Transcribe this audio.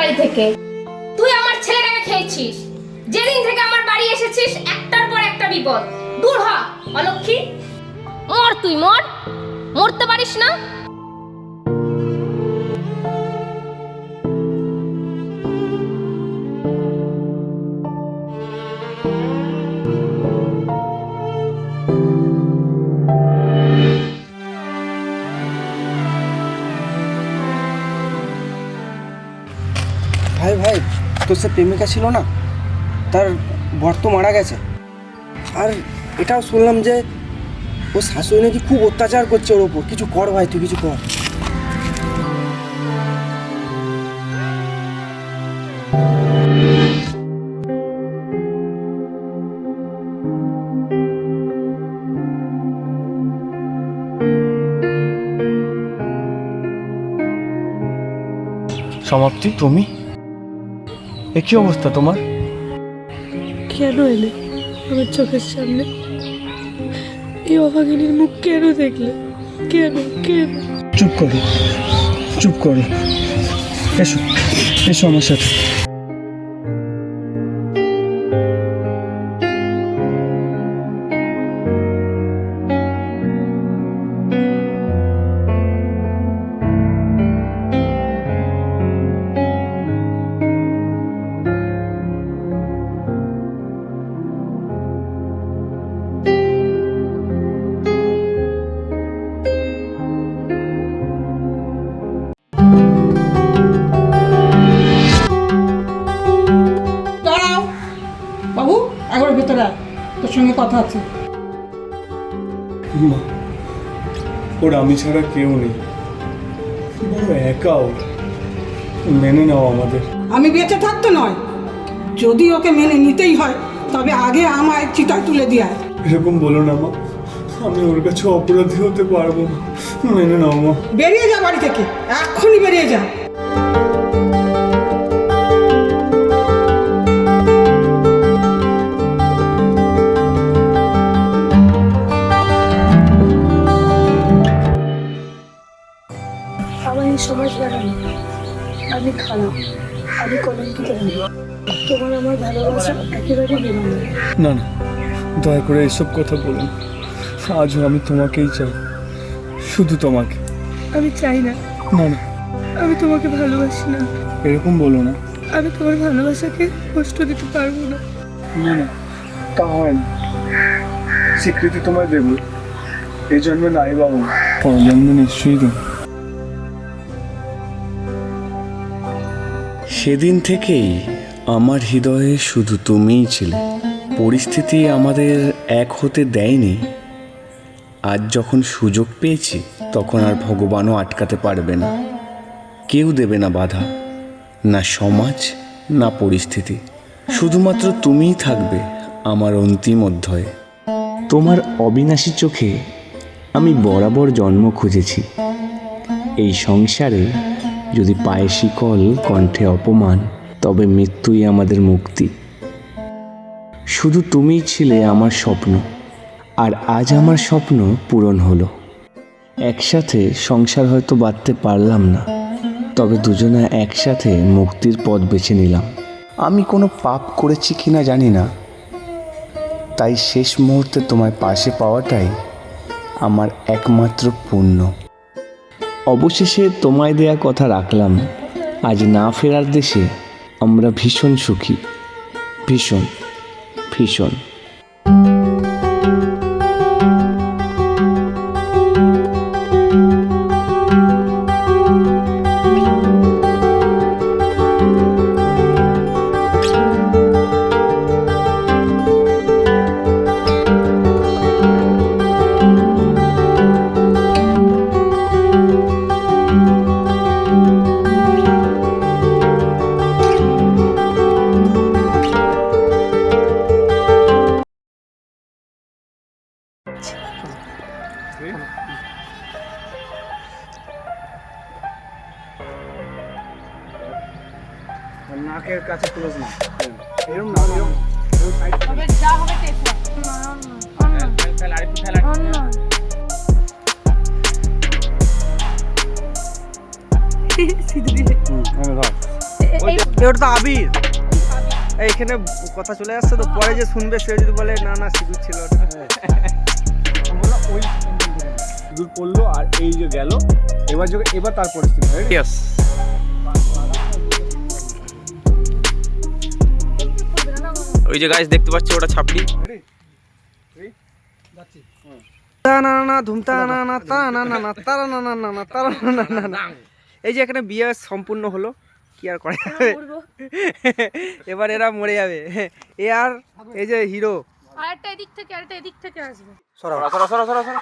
বাড়ি থেকে। তুই আমার ছেলেটাকে খেয়েছিস। যেদিন থেকে আমার বাড়ি এসেছিস, একটার পর একটা বিপদ। দূর হ, অলক্ষী। মর তুই, মর। মরতে পারিস না। তোর সে প্রেমিকা ছিল না, তার বর তো মারা গেছে। আর এটাও শুনলাম যে, ও শাশুড়ি নাকি খুব অত্যাচার করছে ওর ওপর। কিছু কর ভাই তুই, কিছু কর। সমাপ্তি, তুমি? এ কি অবস্থা তোমার? কেন এলে আমার চোখের সামনে? এই অভাগিনীর মুখ কেন দেখলে? কেন কেন? চুপ করো চুপ করো। এসো এসো আমার সাথে। সঙ্গে কথা আছে। মা ওর আমি ছাড়া কেউ নেই। বড় একা ও মেনে নাও আমাদের। আমি বেঁচে থাকতে নয়। যদি ওকে মেনে নিতেই হয় তবে আগে আমায় চিতায় তুলে দিয়ে আয়। এরকম বলো না মা আমি ওর কাছে অপরাধী হতে পারব না। মেনে নাও মা। বেরিয়ে যা বাড়ি থেকে এক্ষুনি বেরিয়ে যা। আমি কলঙ্কিত হই তোমার আমার ভালোবাসা একেবারে না না দয়া করে এসব কথা বলুন। আজও আমি তোমাকেই চাই শুধু তোমাকে। আমি চাই না। না না। আমি তোমাকে ভালোবাসি না। এরকম বলো না। আমি তোমার ভালোবাসাকে কষ্ট দিতে পারব না। না না তা হয় না। স্বীকৃতি তোমায় দেব। এই জন্মে নাই বাবু পরজন্মে নিশ্চয়ই দেব। সেদিন থেকেই আমার হৃদয়ে শুধু তুমিই ছিলে। পরিস্থিতি আমাদের এক হতে দেয়নি। আজ যখন সুযোগ পেয়েছি, তখন আর ভগবানও আটকাতে পারবে না। কেউ দেবে না বাধা, না সমাজ, না পরিস্থিতি। শুধুমাত্র তুমিই থাকবে আমার অন্তিম অধ্যায়ে। তোমার অবিনাশী চোখে আমি বরাবর জন্ম খুঁজেছি। এই সংসারে যদি পায়ে শিকল, কণ্ঠে অপমান, তবে মৃত্যুই আমাদের মুক্তি। শুধু তুমিই ছিলে আমার স্বপ্ন, আর আজ আমার স্বপ্ন পূরণ হলো। একসাথে সংসার হয়তো বাঁধতে পারলাম না, তবে দুজনে একসাথে মুক্তির পথ বেছে নিলাম। আমি কোনো পাপ করেছি কিনা জানি না, তাই শেষ মুহূর্তে তোমায় পাশে পাওয়াটাই আমার একমাত্র পুণ্য। অবশেষে তোমায় দেয়া কথা রাখলাম। আজ না ফেরার দেশে আমরা ভীষণ সুখী। ভীষণ ভীষণ। নাকের কাছে ক্লোজ না। এরম না যা হবে দেখো ওই যে- ওটা তো আবির। এইখানে কথা চলে আসছে তো পরে যে শুনবে সে যদি বলে না না সিঁদুর ছিল ওটা ওই দূর পড়ল আর এই যে গেল এবার যখন এবার তার পরিস্থিতি ওই যে গাছ দেখতে পাচ্ছি ওটা ছাপড়ি। তা না না না ধুমতা না না তা না না না তারা না না না না তারা না না না না এই যে এখানে বিয়ে সম্পূর্ণ হলো কি আর করা যাবে? এবার এরা মরে যাবে। এ আর এই যে হিরো। আরেকটা এদিক থেকে আরেকটা এদিক থেকে আসবে। সরা সরা সরা সরা সরা।